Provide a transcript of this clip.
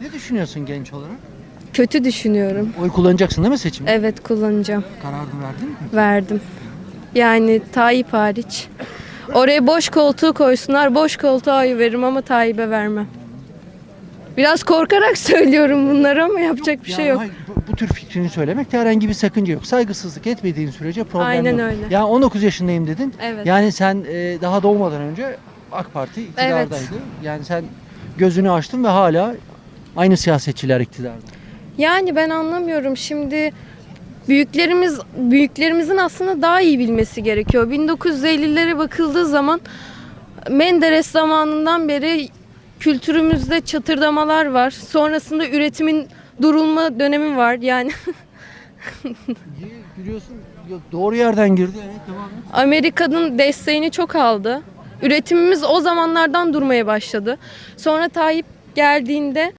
Ne düşünüyorsun genç olarak? Kötü düşünüyorum. Oy kullanacaksın değil mi seçimde? Evet kullanacağım. Kararını verdin mi? Verdim. Yani Tayyip hariç. Oraya boş koltuğu koysunlar. Boş koltuğa oy veririm ama Tayyip'e vermem. Biraz korkarak söylüyorum bunları ama yapacak bir şey Yani yok. hayır, bu, bu tür fikrini söylemekte herhangi bir sakınca yok. Saygısızlık etmediğin sürece problem Aynen yok. öyle. Ya 19 yaşındayım dedin. Evet. Yani sen e, daha doğmadan önce AK Parti iktidardaydı. Yani sen gözünü açtın ve hala aynı siyasetçiler iktidarda. Yani ben anlamıyorum şimdi büyüklerimiz büyüklerimizin aslında daha iyi bilmesi gerekiyor. 1950'lere bakıldığı zaman Menderes zamanından beri kültürümüzde çatırdamalar var. Sonrasında üretimin durulma dönemi var. Yani İyi gülüyorsun. Doğru yerden girdi. Evet devam et. Amerika'nın desteğini çok aldı. Üretimimiz o zamanlardan durmaya başladı. Sonra Tayyip geldiğinde